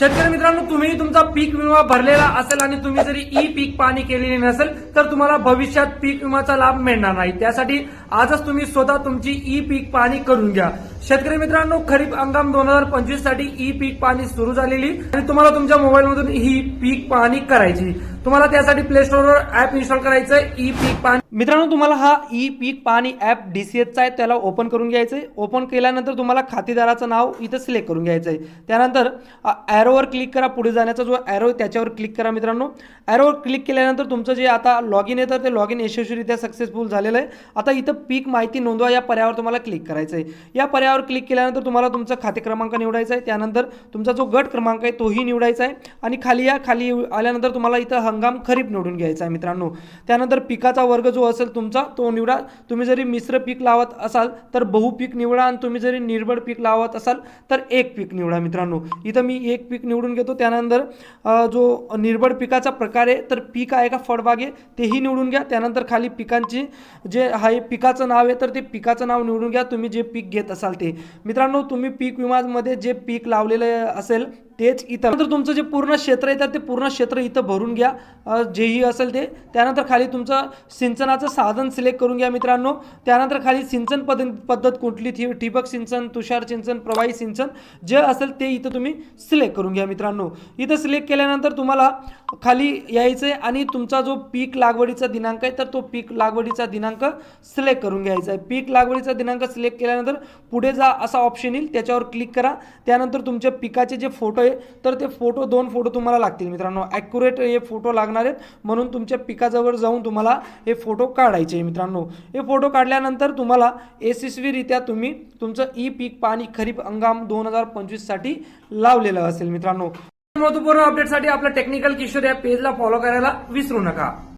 शेतकरी मित्रांनो तुम्ही तुमचा पीक विमा भरलेला असेल आणि तुम्ही जरी ई पीक पाणी केलेली नसेल तर तुम्हाला भविष्यात पीक विमाचा लाभ मिळणार नाही. त्यासाठी आजच तुम्ही स्वतः तुमची ई पीक पाणी करून घ्या. शेतकरी मित्रांनो खरीप हंगाम दोन हजार पंचवीससाठी ई पीक पाणी सुरू झालेली आणि तुम्हाला तुमच्या मोबाईलमधून ही पीक पाणी करायची. तुम्हाला त्यासाठी प्ले स्टोअरवर ऍप इन्स्टॉल करायचं ई पीक पाणी. मित्रांनो तुम्हाला हा ई पीक पाणी ऍप डीसीएचचा आहे त्याला ओपन करून घ्यायचं आहे ओपन केल्यानंतर तुम्हाला खातेदाराचं नाव इथं सिलेक्ट करून घ्यायचं आहे त्यानंतर ॲरोवर क्लिक करा पुढे जाण्याचा जो ॲरो आहे त्याच्यावर क्लिक करा मित्रांनो. ॲरोवर क्लिक केल्यानंतर तुमचं जे आता लॉग इन येतं ते लॉग इन यशस्वीरित्या सक्सेसफुल झालेलं आहे. आता इथं पीक माहिती नोंदवा या पर्यायावर तुम्हाला क्लिक करायचं आहे या पर्यायावर क्लिक केल्यानंतर तुम्हाला तुमचा खाते क्रमांक निवडायचा आहे. त्यानंतर तुमचा जो गट क्रमांक आहे तोही निवडायचा आहे. आणि खाली या खाली आल्यानंतर तुम्हाला इथं हंगाम खरीप निवडून घ्यायचा आहे मित्रांनो. त्यानंतर पिकाचा वर्ग जो असेल तुमचा तो निवडा. तुम्ही जरी मिश्र पीक लावत असाल तर बहुपीक निवडा. आणि तुम्ही जरी निर्बड पीक लावत असाल तर एक पीक निवडा मित्रांनो. इथं मी एक पीक निवडून घेतो. त्यानंतर जो निर्बड पिकाचा प्रकार आहे तर पीक आहे का फळबाग आहे तेही निवडून घ्या. त्यानंतर खाली पिकांची जे आहे पिकाचं नाव आहे तर ते पिकाचं नाव निवडून घ्या. तुम्ही जे पीक घेत असाल ते. मित्रांनो तुम्ही पीक विमामध्ये जे पीक लावलेलं असेल तेच इथं. तर तुमचं जे पूर्ण क्षेत्र आहे तर ते पूर्ण क्षेत्र इथं भरून घ्या. जेही असेल ते. त्यानंतर खाली तुमचं सिंचनाचं साधन सिलेक्ट करून घ्या मित्रांनो. त्यानंतर खाली सिंचन पद्धत पद्धत कुठली? ठि ठिबक सिंचन तुषार सिंचन प्रवाही सिंचन जे असेल ते इथं तुम्ही सिलेक्ट करून घ्या मित्रांनो. इथं सिलेक्ट केल्यानंतर तुम्हाला खाली यायचं आहे आणि तुमचा जो पीक लागवडीचा दिनांक आहे तर तो पीक लागवडीचा दिनांक सिलेक्ट करून घ्यायचा आहे. पीक लागवडीचा दिनांक सिलेक्ट केल्यानंतर पुढे जा असा ऑप्शन येईल त्याच्यावर क्लिक करा. त्यानंतर तुमच्या पिकाचे जे फोटो आहे तर ते फोटो दोन फोटो तुम्हाला लागतील मित्रांनो. ॲक्युरेट हे फोटो लागणार आहेत. म्हणून तुमच्या पिकाजवळ जाऊन तुम्हाला हे फोटो काढायचे आहे मित्रांनो. हे फोटो काढल्यानंतर तुम्हाला यशस्वीरित्या तुम्ही तुमचं ई पीक पाणी खरीप हंगाम दोन हजार पंचवीससाठी लावलेलं असेल मित्रांनो. महत्त्वपूर्ण अपडेटसाठी आपल्या टेक्निकल किशोर या पेजला फॉलो करायला विसरू नका.